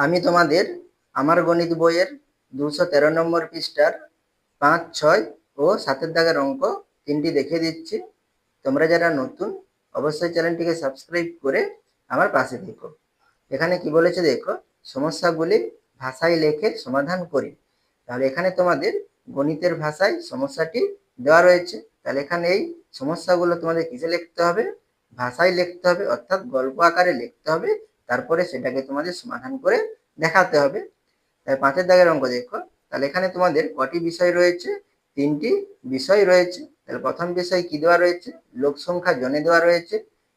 আমি তোমাদের আমার গণিত বইয়ের দুশো তেরো নম্বর পৃষ্ঠার পাঁচ, ছয় ও সাতের দাগের অঙ্ক তিনটি দেখিয়ে দিচ্ছি। তোমরা যারা নতুন, অবশ্যই চ্যানেলটিকে সাবস্ক্রাইব করে আমার পাশে থেকো। এখানে কি বলেছে দেখো? সমস্যাগুলি ভাষায় লেখে সমাধান করি। তাহলে এখানে তোমাদের গণিতের ভাষায় সমস্যাটি দেওয়া রয়েছে। তাহলে এখানে এই সমস্যাগুলো তোমাদের কিসে লিখতে হবে? ভাষায় লিখতে হবে, অর্থাৎ গল্প আকারে লিখতে হবে। তারপরে সেটাকে তোমাদের সমাধান করে দেখাতে হবে। তাই পাঁচের দাগের অঙ্ক দেখো। তাহলে এখানে তোমাদের কটি বিষয় রয়েছে? তিনটি বিষয় রয়েছে। তাহলে প্রথম বিষয় কি দেওয়া রয়েছে? লোক সংখ্যা জনে দেওয়া রয়েছে।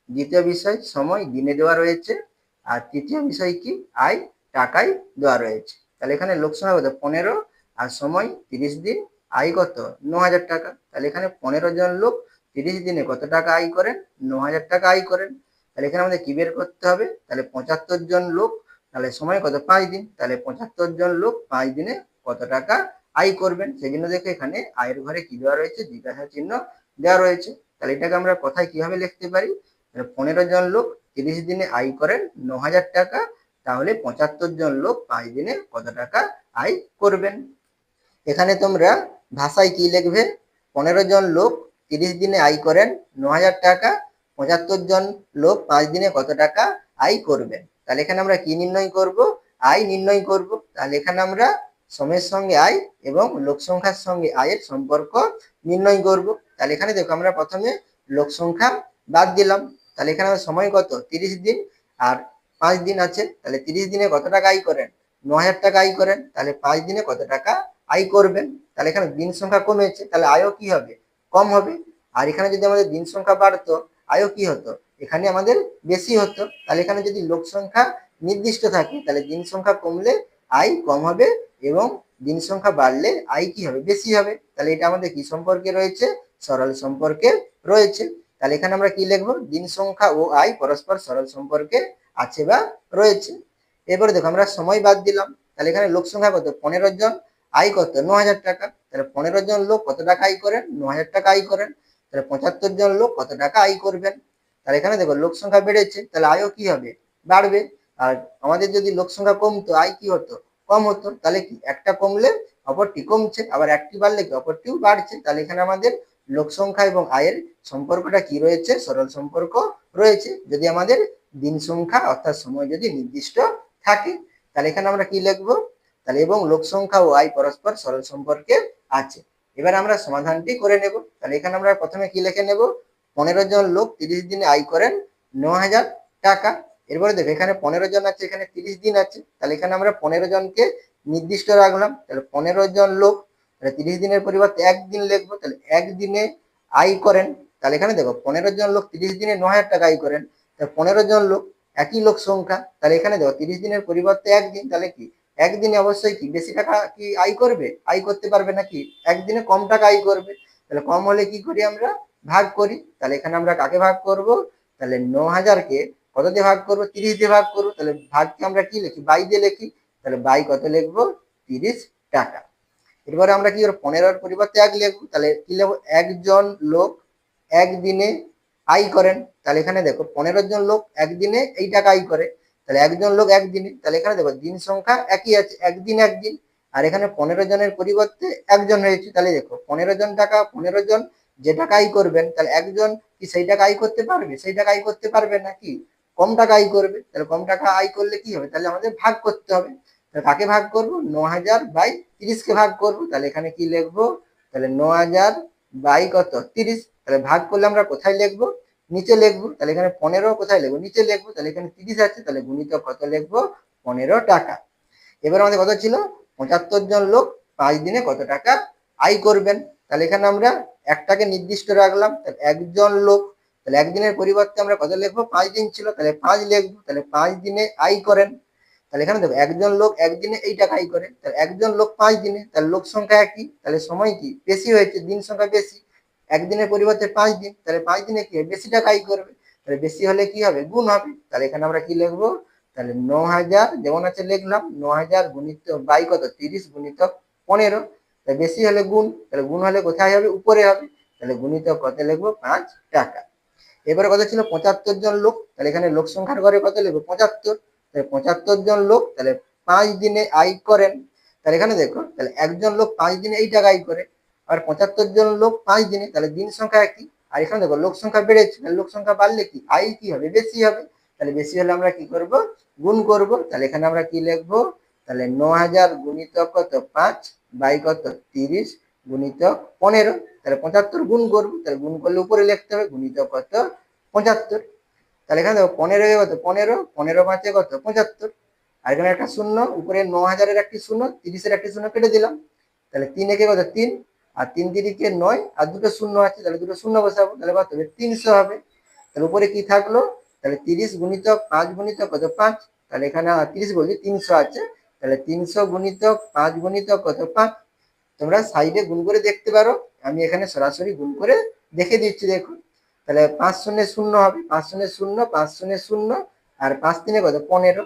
দ্বিতীয় বিষয় সময় দিনে দেওয়া রয়েছে। আর তৃতীয় বিষয় কি? আয় টাকায় দেওয়া রয়েছে। তাহলে এখানে লোক সংখ্যা কত? পনেরো। আর সময় তিরিশ দিন। আয় কত? ন হাজার টাকা। তাহলে এখানে পনেরো জন লোক তিরিশ দিনে কত টাকা আয় করেন? ন হাজার টাকা আয় করেন। তাহলে এখানে আমাদের কি বের করতে হবে? তাহলে পঁচাত্তর জন লোক, তাহলে সময় কত? পাঁচ দিন। তাহলে পঁচাত্তর জন লোক পাঁচ দিনে কত টাকা আয় করবেন? সেই জন্য দেখো এখানে আয়ের ঘরে কি দেওয়া রয়েছে? জিজ্ঞাসা চিহ্ন দেওয়া রয়েছে। তাহলে এটাকে আমরা কথায় কীভাবে লিখতে পারি? তাহলে পনেরো জন লোক তিরিশ দিনে আয় করেন ন হাজার টাকা, তাহলে পঁচাত্তর জন লোক পাঁচ দিনে কত টাকা আয় করবেন? এখানে তোমরা ভাষায় কি লিখবে? পনেরো জন লোক তিরিশ দিনে আয় করেন ন হাজার টাকা পঁচাত্তর জন লোক পাঁচ দিনে কত টাকা আয় করবেন তাহলে এখানে আমরা কি নির্ণয় করব? আয় নির্ণয় করব। তাহলে এখানে আমরা সময়ের সঙ্গে আয় এবং লোক সংখ্যার সঙ্গে আয়ের সম্পর্ক নির্ণয় করব। তাহলে এখানে দেখো আমরা প্রথমে লোক সংখ্যা বাদ দিলাম। তাহলে এখানে সময় কত? তিরিশ দিন। আর পাঁচ দিন আছে। তাহলে তিরিশ দিনে কত টাকা আয় করেন? ন হাজার টাকা আয় করেন। তাহলে পাঁচ দিনে কত টাকা আয় করবেন? তাহলে এখানে দিন সংখ্যা কমেছে। তাহলে আয়ও কি হবে? কম হবে। আর এখানে যদি আমাদের দিন সংখ্যা বাড়তো আয়ও কি হতো? এখানে আমাদের বেশি হতো। তাহলে এখানে যদি লোক সংখ্যা নির্দিষ্ট থাকে, তাহলে দিন সংখ্যা কমলে আয় কম হবে এবং দিন সংখ্যা বাড়লে আয় কি হবে? বেশি হবে। তাহলে এটা আমাদের কি সম্পর্কে রয়েছে? সরল সম্পর্কে রয়েছে। তাহলে এখানে আমরা কি লিখব? দিন সংখ্যা ও আয় পরস্পর সরল সম্পর্কে আছে বা রয়েছে। এরপরে দেখো, আমরা সময় বাদ দিলাম। তাহলে এখানে লোক সংখ্যা কত? পনেরো জন। আয় কত? ন হাজার টাকা। তাহলে পনেরো জন লোক কত টাকা আয় করেন? ন হাজার টাকা আয় করেন। তাহলে পঁচাত্তর জন লোক কত টাকা আয় করবেন? তাহলে এখানে দেখো লোক সংখ্যা বেড়েছে, তাহলে আয়ও কি হবে? বাড়বে। আর আমাদের যদি লোক সংখ্যা কমতো, আয় কি হতো? কম হতো। তাহলে কি? একটা কমলে অপরটি কমছে, আবার একটি বাড়লে কি? অপরটিও বাড়ছে। তাহলে এখানে আমাদের লোক সংখ্যা এবং আয়ের সম্পর্কটা কি রয়েছে? সরল সম্পর্ক রয়েছে। যদি আমাদের দিন সংখ্যা অর্থাৎ সময় যদি নির্দিষ্ট থাকে, তাহলে এখানে আমরা কি লিখব? তাহলে এবং লোক সংখ্যা ও আয় পরস্পর সরল সম্পর্কে আছে। এবার আমরা সমাধানটি করে নেব। তাহলে এখানে আমরা প্রথমে কি লিখে নেব? পনেরো জন লোক তিরিশ দিনে আয় করেন ন হাজার টাকা। এরপরে দেখো, এখানে পনেরো জন আছে, এখানে তিরিশ দিন আছে। তাহলে এখানে আমরা পনেরো জনকে নির্দিষ্ট রাখলাম। তাহলে পনেরো জন লোক, তাহলে তিরিশ দিনের পরিবর্তে একদিন লিখব। তাহলে একদিনে আয় করেন। তাহলে এখানে দেখো, পনেরো জন লোক তিরিশ দিনে ন হাজার টাকা আয় করেন। তাহলে পনেরো জন লোক, একই লোক সংখ্যা। তাহলে এখানে দেখো, তিরিশ দিনের পরিবর্তে একদিন। তাহলে কি? একদিনে অবশ্যই কি? বেশি টাকা কি আয় করবে? আয় করতে পারবে নাকি? একদিনে কম টাকা আয় করবে। তাহলে কম হলে কি করি আমরা? ভাগ করি। তাহলে এখানে আমরা কাকে ভাগ করব? তাহলে ন হাজারকে কত দিয়ে ভাগ করব? তিরিশ দিয়ে ভাগ করব। তাহলে ভাগকে আমরা কি লিখি? বাই দিয়ে লিখি। তাহলে বাই কত লিখব? তিরিশ টাকা। এরপরে আমরা কি করব? পনেরোর পরিবর্তে এক লিখব। তাহলে কি লিখব? একজন লোক একদিনে আয় করেন। তাহলে এখানে দেখো, পনেরো জন লোক একদিনে এই টাকা আয় করে। তাহলে একজন লোক একদিনে, তাহলে এখানে দেখো দিন সংখ্যা একই আছে, একদিন একদিন, আর এখানে পনেরো জনের পরিবর্তে একজন হয়েছে তাহলে দেখো পনেরো জন টাকা, পনেরো জন যে টাকা আয় করবেন, তাহলে একজন কি সেই টাকা আয় করতে পারবে? সেই টাকা আয় করতে পারবে নাকি? কম টাকা আয় করবে, তাহলে কম টাকা আয় করলে কি হবে? তাহলে আমাদের ভাগ করতে হবে। তাহলে কাকে ভাগ করব? ন হাজার বাই তিরিশকে ভাগ করব। তাহলে এখানে কি লিখব? তাহলে ন হাজার বাই কত? তিরিশ। তাহলে ভাগ করলে আমরা কোথায় লিখব? নিচে লিখব, তাহলে এখানে পনেরো কোথায় লিখব? নিচে লিখব, তাহলে এখানে তিরিশ আছে, তাহলে গুণিত কত লিখব? পনেরো টাকা। এবার আমাদের কত ছিল? পঁচাত্তর জন লোক পাঁচ দিনে কত টাকা আয় করবেন? তাহলে এখানে আমরা একটাকে নির্দিষ্ট রাখলাম, তাহলে একজন লোক, তাহলে একদিনের পরিবর্তে আমরা কত লিখব? পাঁচ দিন ছিল, তাহলে পাঁচ লিখব, তাহলে পাঁচ দিনে আয় করেন। তাহলে এখানে দেখো, একজন লোক একদিনে এই টাকা আয় করে, তাহলে একজন লোক পাঁচ দিনে, তাহলে লোক সংখ্যা একই, তাহলে সময় কি? বেশি হয়েছে, দিন সংখ্যা বেশি। একদিনের পরিবর্তে পাঁচ দিন, তাহলে পাঁচ দিনে কি হবে? বেশি টাকা আয় করবে। তাহলে বেশি হলে কি হবে? গুণ হবে। তাহলে এখানে আমরা কি লিখব? তাহলে ন হাজার যেমন আছে লিখলাম ন হাজার গুণিত বাই কত? তিরিশ গুণিত পনেরো। তাহলে বেশি হলে গুণ, তাহলে গুণ হলে কোথায় হবে? উপরে হবে। তাহলে গুণিত কত লিখব? পাঁচ টাকা। এবারে কত ছিল? পঁচাত্তর জন লোক। তাহলে এখানে লোক সংখ্যার ঘরে কত লিখব? পঁচাত্তর। তাহলে পঁচাত্তর জন লোক, তাহলে পাঁচ দিনে আয় করেন। তাহলে এখানে দেখো, তাহলে একজন লোক পাঁচ দিনে এই টাকা আয় করে। আর পঁচাত্তর জন লোক পাঁচ দিনে, তাহলে দিন সংখ্যা একই। আর এখানে দেখো, লোক সংখ্যা বেড়েছে লোক সংখ্যা বাড়লে কি? আয় কি হবে? বেশি হবে। তাহলে বেশি হলে আমরা কি করব? গুণ করব। তাহলে এখানে আমরা কি লিখব? তাহলে ন হাজার গুণিতক কত? পাঁচ বাই কত? তিরিশ গুণিতক পনেরো। তাহলে পঁচাত্তর গুণ করব। তাহলে গুণ করলে উপরে লিখতে হবে গুণিতক কত? পঁচাত্তর। তাহলে এখানে দেখো, পনেরো কত? পনেরো। পনেরো পাঁচে কত? পঁচাত্তর। আর এখানে একটা শূন্য, উপরে ন হাজারের একটি শূন্য, তিরিশের একটি শূন্য কেটে দিলাম। তাহলে তিন একে কত? তিন। আর তিন তিরিকে নয়, আর দুটো শূন্য আছে, তাহলে দুটো শূন্য বসাবো, তাহলে কত হবে? তিনশো হবে। তাহলে উপরে কি থাকল? তাহলে তিরিশ গুণিতক পাঁচ গুণিতক কত? পাঁচ। তাহলে এখানে তিরিশ বলছি, তিনশো আছে। তাহলে তিনশো গুণিতক পাঁচ গুণিতক কত? পাঁচ। তোমরা সাইডে গুণ করে দেখতে পারো। আমি এখানে সরাসরি গুণ করে দেখে দিচ্ছি দেখো তাহলে পাঁচ শূন্য শূন্য হবে। পাঁচ শূন্য শূন্য, পাঁচ শূন্য শূন্য, আর পাঁচ তিনে কত? পনেরো।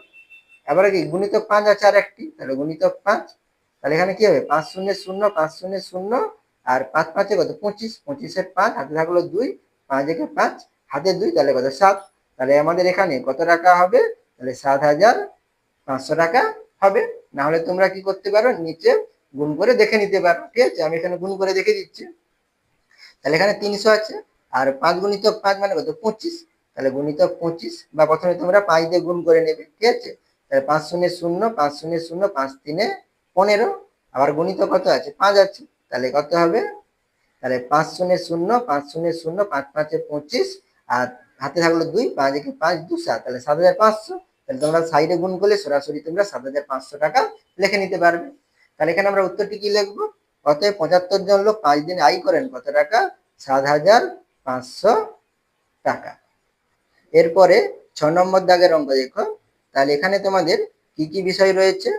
এবারে কি? গুণিতক পাঁচ আছে আর একটি তাহলে গুণিতক পাঁচ তাহলে এখানে কি হবে? পাঁচ শূন্য শূন্য, পাঁচ শূন্য শূন্য, আর পাঁচ পাঁচে কত? পঁচিশ। পঁচিশের পাঁচ, হাতে থাকল দুই। পাঁচ একে পাঁচ, হাতে দুই, তাহলে কত? সাত। তাহলে আমাদের এখানে কত টাকা হবে? তাহলে সাত হাজার পাঁচশো টাকা হবে। না হলে তোমরা কি করতে পারো? নিচে গুণ করে দেখে নিতে পারো। ঠিক আছে? আমি এখানে গুণ করে দেখে দিচ্ছি। তাহলে এখানে তিনশো আছে। আর পাঁচ গুণিত পাঁচ মানে কত? পঁচিশ। তাহলে গুণিত পঁচিশ বা প্রথমে তোমরা পাঁচ দিয়ে গুণ করে নেবে। ঠিক আছে? তাহলে পাঁচ শূন্য শূন্য, পাঁচ শূন্য শূন্য, পাঁচ তিনে পনেরো, আবার গুণিতক কত আছে? পাঁচ আছে। তাহলে কত হবে? তাহলে পাঁচ শূন্য শূন্য, পাঁচ শূন্য শূন্য, পাঁচ পাঁচে পঁচিশ, আর হাতে থাকল দুই, পাঁচ একে পাঁচ দু সাত। তাহলে সাত হাজার পাঁচশো। তাহলে তোমরা সাইডে গুণ করলে সরাসরি তোমরা সাত হাজার পাঁচশো টাকা লিখে নিতে পারবে। তাহলে এখানে আমরা উত্তরটি কি লিখব? অতএব পঁচাত্তর জন লোক পাঁচ দিন আয় করেন কত টাকা? সাত হাজার পাঁচশো টাকা। এরপরে ছ নম্বর দাগের অঙ্ক দেখো। তাহলে এখানে তোমাদের কি কি বিষয় রয়েছে?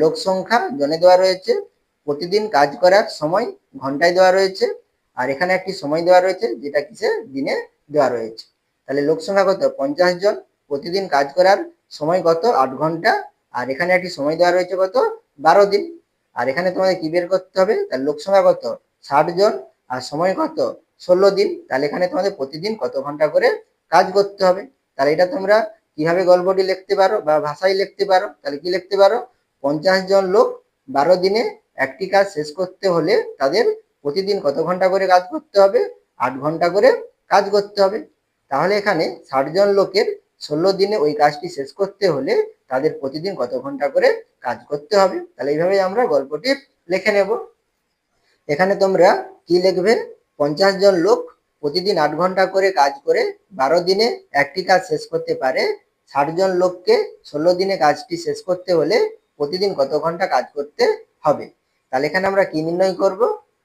লোক সংখ্যা, জনে দেওয়া রয়েছে। প্রতিদিন কাজ করার সময় ঘন্টায় দেওয়া রয়েছে। আর এখানে একটি সময় দেওয়া রয়েছে, যেটা কিসে? দিনে দেওয়া রয়েছে। তাহলে লোক সংখ্যা কত? পঞ্চাশ জন। প্রতিদিন কাজ করার সময় কত? আট ঘণ্টা। আর এখানে একটি সময় দেওয়া রয়েছে কত? বারো দিন। আর এখানে তোমাদের কি বের করতে হবে? তার লোক সংখ্যা কত? ষাট জন। আর সময় কত? ষোলো দিন। তাহলে এখানে তোমাদের প্রতিদিন কত ঘণ্টা করে কাজ করতে হবে? তাহলে এটা তোমরা কীভাবে গল্পটি লিখতে পারো বা ভাষায় লিখতে পারো? তাহলে কি লিখতে পারো? পঞ্চাশ জন লোক বারো দিনে একটি কাজ শেষ করতে হলে তাদের প্রতিদিন কত ঘণ্টা করে কাজ করতে হবে? আট ঘণ্টা করে কাজ করতে হবে। তাহলে এখানে ষাট জন লোকের ষোলো দিনে ওই কাজটি শেষ করতে হলে তাদের প্রতিদিন কত ঘণ্টা করে কাজ করতে হবে? তাহলে এইভাবে আমরা গল্পটি লিখে নেব। এখানে তোমরা কি লিখবে? পঞ্চাশ জন লোক প্রতিদিন আট ঘণ্টা করে কাজ করে বারো দিনে একটি কাজ শেষ করতে পারে। ষাট জন লোককে ষোলো দিনে কাজটি শেষ করতে হলে প্রতিদিন কত ঘণ্টা কাজ করতে হবে? তাহলে এখানে আমরা কি নির্ণয় করব?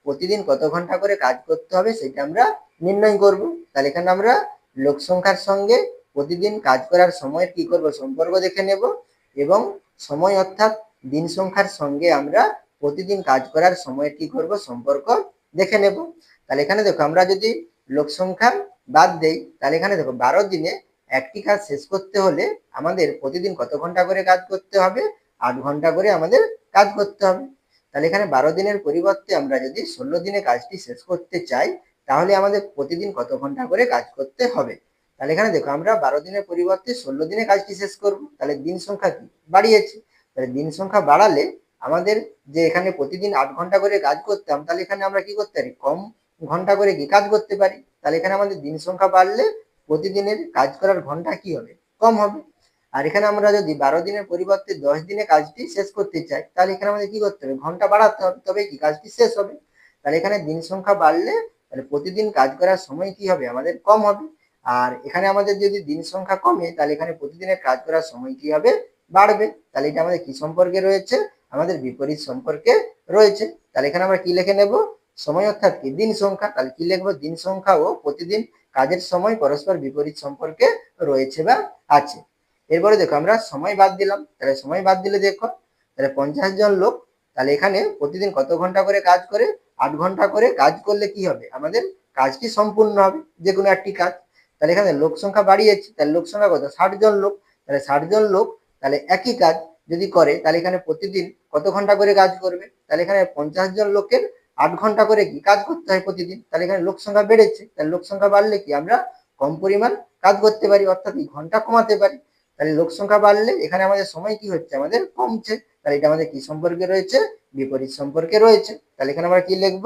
প্রতিদিন কত ঘণ্টা করে কাজ করতে হবে সেটা আমরা নির্ণয় করব। তাহলে এখানে আমরা লোক সংখ্যার সঙ্গে প্রতিদিন কাজ করার সময়ের কি করব? সম্পর্ক দেখে নেব এবং সময় অর্থাৎ দিন সংখ্যার সঙ্গে আমরা প্রতিদিন কাজ করার সময়ের কি করব? সম্পর্ক দেখে নেব। তাহলে এখানে দেখো, আমরা যদি লোক সংখ্যা বাদ দেই, তাহলে এখানে দেখো, বারো দিনে একটি কাজ শেষ করতে হলে আমাদের প্রতিদিন কত ঘণ্টা করে কাজ করতে হবে? আট ঘণ্টা করে আমাদের কাজ করতে হবে। তাহলে এখানে বারো দিনের পরিবর্তে আমরা যদি ষোলো দিনে কাজটি শেষ করতে চাই, তাহলে আমাদের প্রতিদিন কত ঘণ্টা করে কাজ করতে হবে? তাহলে এখানে দেখো, আমরা বারো দিনের পরিবর্তে ষোলো দিনে কাজটি শেষ করব। তাহলে দিন সংখ্যা কি? বাড়িয়েছে। তাহলে দিন সংখ্যা বাড়ালে আমাদের যে এখানে প্রতিদিন আট ঘণ্টা করে কাজ করতাম, তাহলে এখানে আমরা কি করতে পারি? কম ঘণ্টা করে কি কাজ করতে পারি? তাহলে এখানে আমাদের দিন সংখ্যা বাড়লে প্রতিদিনের কাজ করার ঘণ্টা কি হবে? কম হবে। আর এখানে আমরা যদি বারো দিনের পরিবর্তে দশ দিনে কাজটি শেষ করতে চাই, তাহলে এখানে আমাদের কি করতে হবে? ঘণ্টা বাড়াতে হবে। তবে কি কাজটি শেষ হবে? তাহলে এখানে দিন সংখ্যা বাড়লে তাহলে প্রতিদিন কাজ করার সময় কি হবে? আমাদের কম হবে। আর এখানে আমাদের যদি দিন সংখ্যা কমে, তাহলে এখানে প্রতিদিনের কাজ করার সময় কি হবে? বাড়বে। তাহলে এটা আমাদের কি সম্পর্কে রয়েছে? আমাদের বিপরীত সম্পর্কে রয়েছে। তাহলে এখানে আমরা কি লিখে নেব? সময় অর্থাৎ কি? দিন সংখ্যা। তাহলে কি লিখব? দিন সংখ্যা ও প্রতিদিন কাজের সময় পরস্পর বিপরীত সম্পর্কে রয়েছে বা আছে। এরপরে দেখো আমরা সময় বাদ দিলাম। তাহলে সময় বাদ দিলে দেখো, তাহলে পঞ্চাশ জন লোক, তাহলে এখানে প্রতিদিন কত ঘণ্টা করে কাজ করে? আট ঘণ্টা করে কাজ করলে কি হবে? আমাদের কাজটি সম্পূর্ণ হবে, যে কোনো একটি কাজ। তাহলে এখানে লোক সংখ্যা বাড়িয়েছে, তাহলে লোক সংখ্যা কত? ষাট জন লোক। তাহলে ষাট জন লোক, তাহলে একই কাজ যদি করে, তাহলে এখানে প্রতিদিন কত ঘণ্টা করে কাজ করবে? তাহলে এখানে পঞ্চাশ জন লোকের আট ঘণ্টা করে কি কাজ করতে হয় প্রতিদিন? তাহলে এখানে লোক সংখ্যা বেড়েছে। তাহলে লোক সংখ্যা বাড়লে কি আমরা কম পরিমাণ কাজ করতে পারি, অর্থাৎ ঘণ্টা কমাতে পারি। তাহলে লোক সংখ্যা বাড়লে এখানে আমাদের সময় কি হচ্ছে? আমাদের কমছে। তাহলে এটা আমাদের কি সম্পর্কে রয়েছে? বিপরীত সম্পর্কে রয়েছে। তাহলে এখানে আমরা কি লিখব?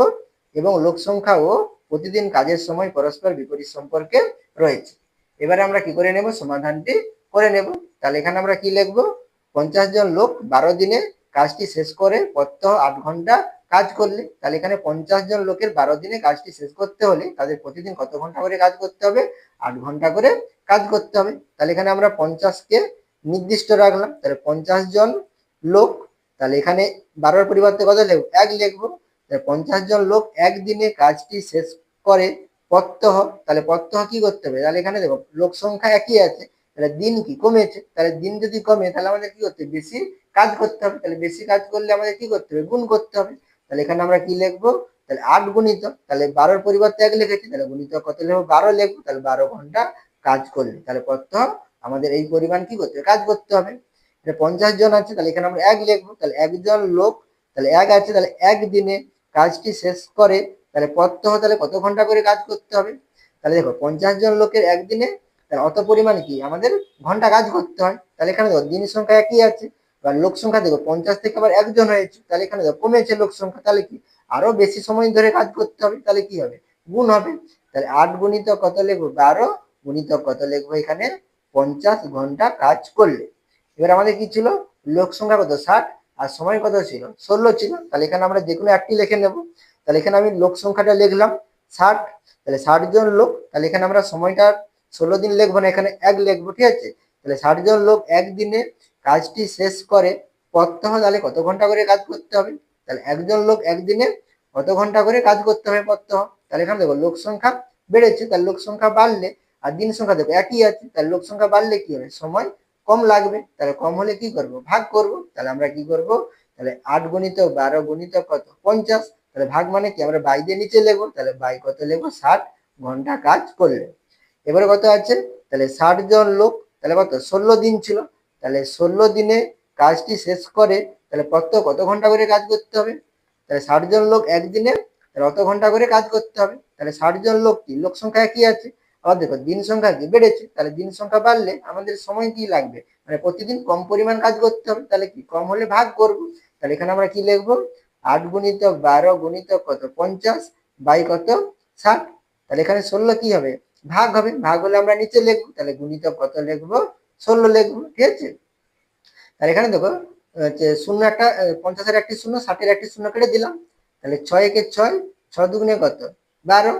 এবং লোক সংখ্যা ও প্রতিদিন কাজের সময় পরস্পর বিপরীত সম্পর্কে রয়েছে। এবারে আমরা কি করে নেব? সমাধানটি করে নেব। তাহলে এখানে আমরা কি লিখব? পঞ্চাশ জন লোক বারো দিনে কাজটি শেষ করে প্রত্যহ আট ঘণ্টা কাজ করলে, তাহলে এখানে পঞ্চাশ জন লোকের বারো দিনে কাজটি শেষ করতে হলে তাদের প্রতিদিন কত ঘণ্টা করে কাজ করতে হবে? আট ঘণ্টা করে কাজ করতে হবে। তাহলে এখানে আমরা পঞ্চাশকে নির্দিষ্ট রাখলাম। তাহলে পঞ্চাশ জন লোক, তাহলে এখানে বারোর পরিবর্তে কত লিখব? এক লিখব। পঞ্চাশ জন লোক একদিনে কাজটি শেষ করে প্রত্যহ, তাহলে প্রত্যহ কি করতে হবে? তাহলে এখানে দেখো, লোক সংখ্যা একই আছে। তাহলে দিন কি কমেছে? তাহলে দিন যদি কমে, তাহলে আমাদের কি করতে হবে? বেশি কাজ করতে হবে। তাহলে বেশি কাজ করলে আমাদের কি করতে হবে? গুণ করতে হবে। তাহলে এখানে আমরা কি লিখব? তাহলে আট গুণিত, তাহলে বারোর পরিবর্তে এক লিখেছি, তাহলে গুণিত কত লিখব? বারো লিখব, তাহলে বারো ঘণ্টা কাজ করলে তাহলে প্রত্যহ আমাদের এই পরিমাণ কি করতে কাজ করতে হবে। এটা পঞ্চাশ জন আছে, তাহলে এখানে আমরা এক লিখব, তাহলে একজন লোক, তাহলে এক আছে, তাহলে একদিনে কাজটি শেষ করে, তাহলে প্রত্যহ তাহলে কত ঘণ্টা করে কাজ করতে হবে? তাহলে দেখো, পঞ্চাশ জন লোকের একদিনে তাহলে অত পরিমাণ কি? আমাদের ঘণ্টা কাজ করতে হয়। তাহলে এখানে দেখো, দিন সংখ্যা একই আছে। এবার লোক সংখ্যা দেখো, পঞ্চাশ থেকে আবার একজন হয়েছে, তাহলে এখানে কমেছে লোক সংখ্যা, তাহলে কি? আরও বেশি সময় ধরে কাজ করতে হবে, তাহলে কি হবে? গুণ হবে। তাহলে আট গুণিত কত লিখব? বারো গুণিত কত লিখব? এখানে পঞ্চাশ ঘণ্টা কাজ করলে। এবার আমাদের কি ছিল? লোক সংখ্যা কত? ষাট। আর সময় কত ছিল? ষোলো ছিল। তাহলে এখানে আমরা যে কোনো একটি লিখে নেব। তাহলে এখানে আমি লোক সংখ্যাটা লিখলাম, ষাট। তাহলে ষাট জন লোক, তাহলে এখানে আমরা সময়টা ষোলো দিন লিখব না, এখানে এক লিখব, ঠিক আছে? তাহলে ষাট জন লোক একদিনে কাজটি শেষ করে প্রত্যহ তাহলে কত ঘণ্টা করে কাজ করতে হবে? তাহলে একজন লোক একদিনে কত ঘণ্টা করে কাজ করতে হবে প্রত্যহ? তাহলে এখানে দেখো লোক সংখ্যা বেড়েছে তার লোক সংখ্যা বাড়লে আর দিন সংখ্যা দেখো একই আছে তার লোক সংখ্যা বাড়লে কি হবে? সময় কম লাগবে। তাহলে কম হলে কি করব? ভাগ করব। তাহলে আমরা কি করব? তাহলে আট গণিত বারো গণিত কত? পঞ্চাশ। তাহলে ভাগ মানে কি? আমরা বাই দিয়ে নিচে লিখব তাহলে বাই কত লিখব ষাট ঘণ্টা কাজ করলে। এবারে কত আছে? তাহলে ষাট জন লোক, তাহলে কত? ষোলো দিন ছিল। তাহলে ষোলো দিনে কাজটি শেষ করে, তাহলে প্রত্যেক কত ঘণ্টা করে কাজ করতে হবে? তাহলে ষাট জন লোক একদিনে, তাহলে অত ঘণ্টা করে কাজ করতে হবে। তাহলে ষাট জন লোক কি? লোক সংখ্যা কি আছে? আবার দেখো, দিন সংখ্যা কি বেড়েছে? তাহলে দিন সংখ্যা বাড়লে আমাদের সময় কি লাগবে? মানে প্রতিদিন কম পরিমাণ কাজ করতে হবে, তাহলে কি? কম হলে ভাগ করব। তাহলে এখানে আমরা কি লিখব? আট গুণিত বারো গুণিত কত? পঞ্চাশ বাই কত? ষাট। তাহলে এখানে ষোলো কি হবে? ভাগ হবে। ভাগ হলে আমরা নিচে লিখব। তাহলে গুণিত কত লিখব? ষোলো লিখব ঠিক আছে? তাহলে এখানে দেখো, হচ্ছে শূন্য একটা পঞ্চাশের একটি শূন্য, ষাটের একটি শূন্য কেটে দিলাম। তাহলে ছয় একে ছয় ছ দুগুণে কত? বারো।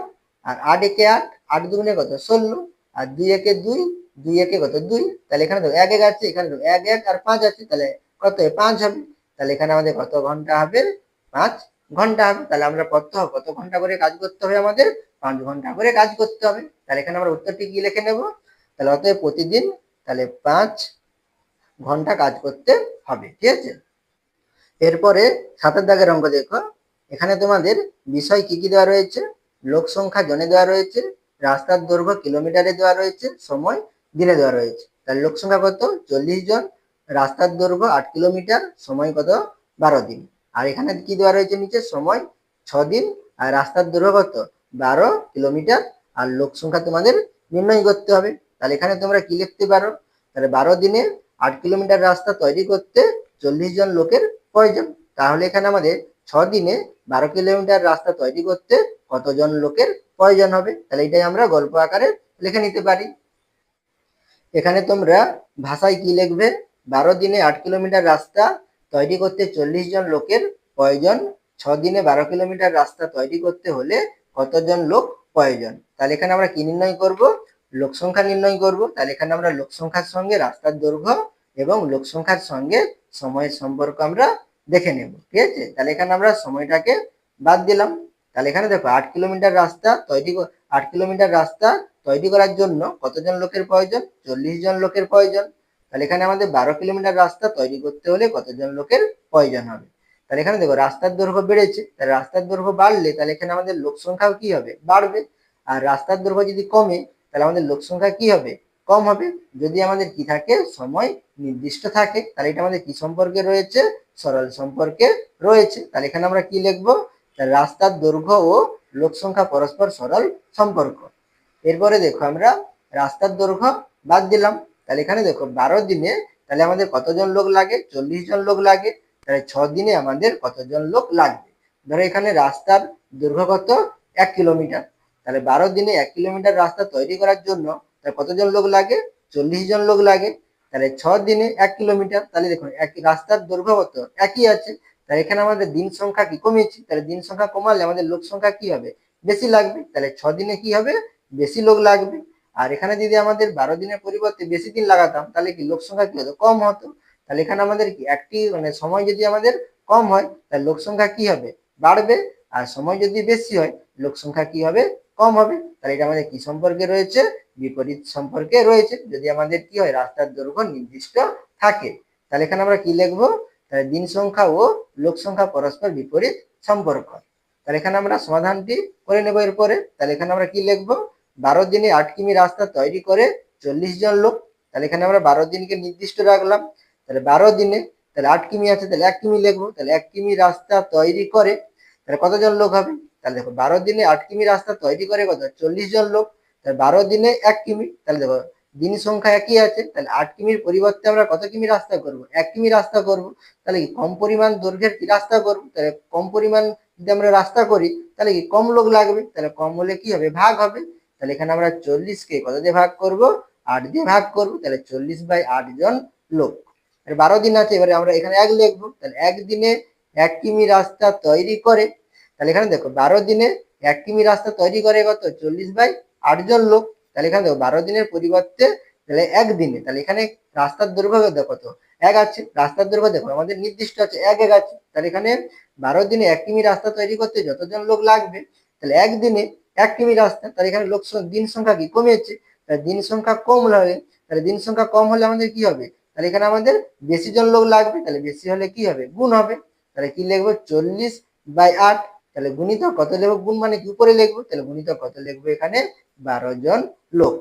আর আট একে আট আট দুগুণে কত? ষোলো। আর দুই একে দুই দুই একে কত? দুই। তাহলে এখানে দেখো, এক এক আছে, এখানে দেখো, এক এক আর পাঁচ আছে, তাহলে কত? পাঁচ হবে। তাহলে এখানে আমাদের কত ঘণ্টা হবে? পাঁচ ঘণ্টা হবে। তাহলে আমরা প্রত্যহ কত ঘণ্টা করে কাজ করতে হবে আমাদের? পাঁচ ঘণ্টা করে কাজ করতে হবে। তাহলে এখানে আমরা উত্তরটি কি লিখে নেব? তাহলে অতএব প্রতিদিন তাহলে পাঁচ ঘণ্টা কাজ করতে হবে, ঠিক আছে? এরপরে সাতের দাগের অঙ্ক দেখো। এখানে তোমাদের বিষয় কি কি দেওয়া রয়েছে? লোক সংখ্যা জনে দেওয়া রয়েছে, রাস্তার দৈর্ঘ্য কিলোমিটারে দেওয়া রয়েছে, সময় দিনে দেওয়া রয়েছে। তাহলে লোক সংখ্যা কত? চল্লিশ জন, রাস্তার দৈর্ঘ্য আট কিলোমিটার, সময় কত? বারো দিন। আর এখানে কি দেওয়া রয়েছে নিচে? সময় ছ দিন, আর রাস্তার দৈর্ঘ্য কত? বারো কিলোমিটার, আর লোক সংখ্যা তোমাদের নির্ণয় করতে হবে। তাহলে এখানে তোমরা কি লিখতে পারো? তাহলে বারো দিনে আট কিলোমিটার রাস্তা তৈরি করতে চল্লিশ জন লোকের প্রয়োজন। তাহলে এখানে আমাদের ছ দিনে বারো কিলোমিটার রাস্তা তৈরি করতে কতজন লোকের প্রয়োজন হবে? তাহলে এটাই আমরা গল্প আকারে লিখে নিতে পারি। এখানে তোমরা ভাষায় কি লিখবে? বারো দিনে আট কিলোমিটার রাস্তা তৈরি করতে চল্লিশ জন লোকের প্রয়োজন। ছ দিনে বারো কিলোমিটার রাস্তা তৈরি করতে হলে কতজন লোক প্রয়োজন? তাহলে এখানে আমরা কি নির্ণয় করব? লোক সংখ্যা নির্ণয় করব, তাহলে এখানে আমরা লোক সংখ্যার সঙ্গে রাস্তার দৈর্ঘ্য এবং লোক সংখ্যার সঙ্গে সময়ের সম্পর্ক আমরা দেখে নেব, ঠিক আছে? তাহলে এখানে আমরা সময়টাকে বাদ দিলাম। তাহলে এখানে দেখো, আট কিলোমিটার রাস্তা তৈরি আট কিলোমিটার রাস্তা তৈরি করার জন্য কতজন লোকের প্রয়োজন? চল্লিশ জন লোকের প্রয়োজন। তাহলে এখানে আমাদের বারো কিলোমিটার রাস্তা তৈরি করতে হলে কতজন লোকের প্রয়োজন হবে? তাহলে এখানে দেখো, রাস্তার দৈর্ঘ্য বেড়েছে। তাহলে রাস্তার দৈর্ঘ্য বাড়লে তাহলে এখানে আমাদের লোক সংখ্যাও কি হবে? বাড়বে। আর রাস্তার দৈর্ঘ্য যদি কমে তাহলে আমাদের লোক সংখ্যা কি হবে? কম হবে। যদি আমাদের কি থাকে? সময় নির্দিষ্ট থাকে, তাহলে এটা আমাদের কি সম্পর্কে রয়েছে? সরল সম্পর্কে রয়েছে। তাহলে এখানে আমরা কি লিখব? রাস্তার দৈর্ঘ্য ও লোক সংখ্যা পরস্পর সরল সম্পর্ক। এরপরে দেখো আমরা রাস্তার দৈর্ঘ্য বাদ দিলাম। তাহলে এখানে দেখো বারো দিনে তাহলে আমাদের কতজন লোক লাগে? চল্লিশ জন লোক লাগে। তাহলে ছ দিনে আমাদের কতজন লোক লাগবে? ধরো এখানে রাস্তার দৈর্ঘ্য কত? এক কিলোমিটার। তাহলে বারো দিনে এক কিলোমিটার রাস্তা তৈরি করার জন্য কতজন লোক লাগে? চল্লিশ জন লোক লাগে। তাহলে ছ দিনে এক কিলোমিটার, তাহলে দেখুন এক রাস্তার দৈর্ঘ্য একই আছে। তাহলে এখানে আমাদের দিন সংখ্যা কি কমেছে তাহলে দিন সংখ্যা কমালে আমাদের লোক সংখ্যা কি হবে? বেশি লাগবে। তাহলে ছ দিনে কি হবে? বেশি লোক লাগবে। আর এখানে যদি আমাদের বারো দিনের পরিবর্তে বেশি দিন লাগাতাম, তাহলে কি লোক সংখ্যা কি হতো? কম হতো। তাহলে এখানে আমাদের কি একটি মানে সময় যদি আমাদের কম হয়, তাহলে লোক সংখ্যা কি হবে? বাড়বে। আর সময় যদি বেশি হয়, লোক সংখ্যা কি হবে? কম হবে, তাহলে এটা আমাদের কি সম্পর্কে রয়েছে? বিপরীত সম্পর্কে রয়েছে। যদি আমাদের কি হয়, রাস্তার দৈর্ঘ্য নির্দিষ্ট থাকে। তাহলে এখানে আমরা কি লিখব? তাহলে দিন সংখ্যা ও লোক সংখ্যা পরস্পর বিপরীত সম্পর্ক। তাহলে এখানে আমরা সমাধানটি করে নেব এরপরে। তাহলে এখানে আমরা কি লিখব? বারো দিনে আট কিমি রাস্তা তৈরি করে চল্লিশ জন লোক। তাহলে এখানে আমরা বারো দিনকে নির্দিষ্ট রাখলাম। তাহলে বারো দিনে তাহলে আট কিমি আছে, তাহলে এক কিমি লিখব। তাহলে এক কিমি রাস্তা তৈরি করে তাহলে কতজন লোক হবে? তাহলে দেখো বারো দিনে আট কিমি রাস্তা তৈরি করে কত? চল্লিশ জন লোক। তাহলে বারো দিনে এক কিমি। তাহলে দেখো, দিন সংখ্যা একই আছে। তাহলে আট কিমির পরিবর্তে আমরা কত কিমি রাস্তা করব? এক কিমি রাস্তা করব। তাহলে কি কম পরিমাণ দৈর্ঘ্যের কি রাস্তা করব? তাহলে কম পরিমাণ যদি আমরা রাস্তা করি, তাহলে কি কম লোক লাগবে? তাহলে কম হলে কি হবে? ভাগ হবে। তাহলে এখানে আমরা চল্লিশকে কত দিয়ে ভাগ করব? আট দিয়ে ভাগ করব। তাহলে চল্লিশ বাই আট জন লোক। বারো দিন আছে। এবারে আমরা এখানে এক লিখব। তাহলে একদিনে এক কিমি রাস্তা তৈরি করে তাহলে এখানে দেখো, বারো দিনে এক কিমি রাস্তা তৈরি করে কত? চল্লিশ বাই আট জন লোক। তাহলে এখানে দেখো, বারো দিনের পরিবর্তে তাহলে একদিনে তাহলে এখানে রাস্তার দৈর্ঘ্য দেখো কত এক আছে। রাস্তার দৈর্ঘ্য দেখো, আমাদের নির্দিষ্ট আছে, এক এক আছে। তাহলে এখানে বারো দিনে এক কিমি রাস্তা তৈরি করতে যতজন লোক লাগবে, তাহলে একদিনে এক কিমি রাস্তা, তাহলে এখানে লোক দিন সংখ্যা কি? কমেছে তাহলে দিন সংখ্যা কম হলে, তাহলে দিন সংখ্যা কম হলে আমাদের কি হবে? তাহলে এখানে আমাদের বেশি জন লোক লাগবে, তাহলে বেশি হলে কি হবে? গুণ হবে। তাহলে কি লিখব? চল্লিশ বাই আট। তাহলে গুণিত কত লিখব? গুণ মানে কি উপরে লিখব? তাহলে গুণিত কত লিখব এখানে? বারো জন লোক।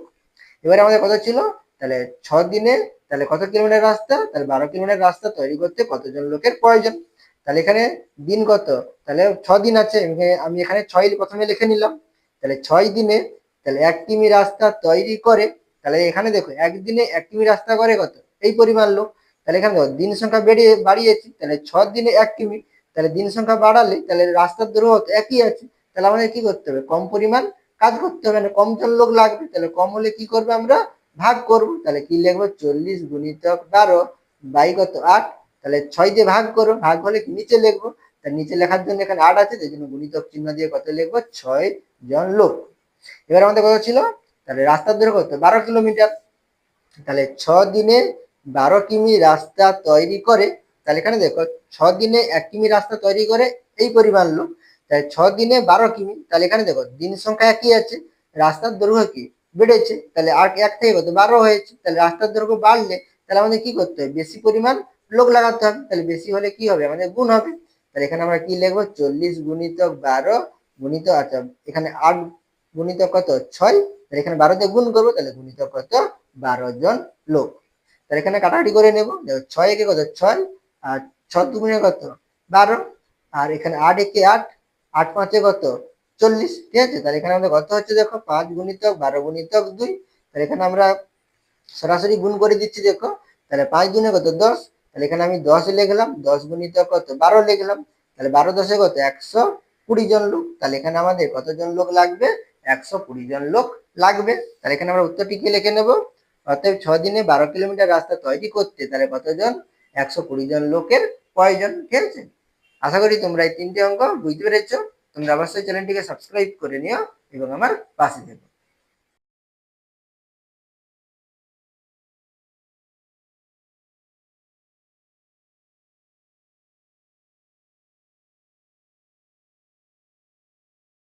এবারে আমাদের কত ছিল, তাহলে ছ দিনে তাহলে কত কিলোমিটার রাস্তা? তাহলে বারো কিলোমিটার রাস্তা তৈরি করতে কতজন লোকের প্রয়োজন? তাহলে এখানে দিন কত? তাহলে ছ দিন আছে, আমি এখানে ছয় প্রথমে লিখে নিলাম। তাহলে ছয় দিনে তাহলে এক কিমি রাস্তা তৈরি করে তাহলে এখানে দেখো একদিনে এক কিমি রাস্তা করে কত? এই পরিমাণ লোক। তাহলে এখানে দিন সংখ্যা বেড়িয়ে বাড়িয়েছি। তাহলে ছ দিনে এক কিমি। তাহলে দিন সংখ্যা বাড়ালে তাহলে রাস্তার তো একই আছে। তাহলে আমাদের কি করতে হবে? কম পরিমাণ কাজ করতে হবে। না কম জন লোক লাগবে। তাহলে কম হলে কি করবে আমরা? ভাগ করব। তাহলে কি লিখব? চল্লিশ গুণিতক বারো বাই কত? আট। তাহলে ছয় দিয়ে ভাগ করো। ভাগ হলে কি? নিচে লিখব। তাহলে নিচে লেখার জন্য এখানে আট আছে। সেই জন্য গুণিতক চিহ্ন দিয়ে কত লিখব? ছয় জন লোক। এবার আমাদের কত ছিল? তাহলে রাস্তার দৈর্ঘ্য কত? বারো কিলোমিটার। তাহলে ছ দিনে বারো কিমি রাস্তা তৈরি করে তাহলে এখানে দেখো ছ দিনে এক কিমি রাস্তা তৈরি করে এই পরিমাণ লোক। তাই ছ দিনে বারো কিমি, তাহলে এখানে দেখো, দিন সংখ্যা একই আছে, রাস্তার দৈর্ঘ্য কি? বেড়েছে, তাহলে আট এক থেকে কত? বারো হয়েছে, তাহলে রাস্তার দৈর্ঘ্য বাড়লে তাহলে আমাদের কি করতে হবে? বেশি পরিমাণ লোক লাগাতে হবে, তাহলে বেশি হলে কি হবে? আমাদের গুণ হবে। তাহলে এখানে আমরা কি লিখব? চল্লিশ গুণিতক বারো গুণিত আচ্ছা এখানে আট গুণিত কত? ছয়। তাহলে এখানে বারো দিয়ে গুণ করব, তাহলে গুণিত কত? বারো জন লোক। তাহলে এখানে কাটাকাটি করে নেব। ছয় একে কত? ছয়। আর ছ দুগুণে কত? বারো। আর এখানে আট একে আট আট পাঁচে কত? চল্লিশ। ঠিক আছে? তাহলে এখানে আমাদের কত হচ্ছে দেখো? পাঁচ গুণিতক বারো গুণিতক দুই। তাহলে এখানে আমরা সরাসরি গুণ করে দিচ্ছি দেখো। তাহলে পাঁচ গুণে কত? দশ। তাহলে এখানে আমি দশ লিখলাম। দশ গুণিতক কত? বারো লিখলাম। তাহলে বারো দশে কত? একশো কুড়ি জন লোক। তাহলে এখানে আমাদের কতজন লোক লাগবে? একশো কুড়ি জন লোক লাগবে। তাহলে এখানে আমরা উত্তরটি কি লিখে নেব? অতএব ছ দিনে বারো কিলোমিটার রাস্তা তৈরি করতে তাহলে কতজন? একশো কুড়ি জন লোকের কয়জন খেলছে? আশা করি তোমরা এই তিনটি অঙ্ক বুঝতে পেরেছ। তোমরা অবশ্যই চ্যানেলটিকে সাবস্ক্রাইব করে নিও এবং আমার পাশে থেকো।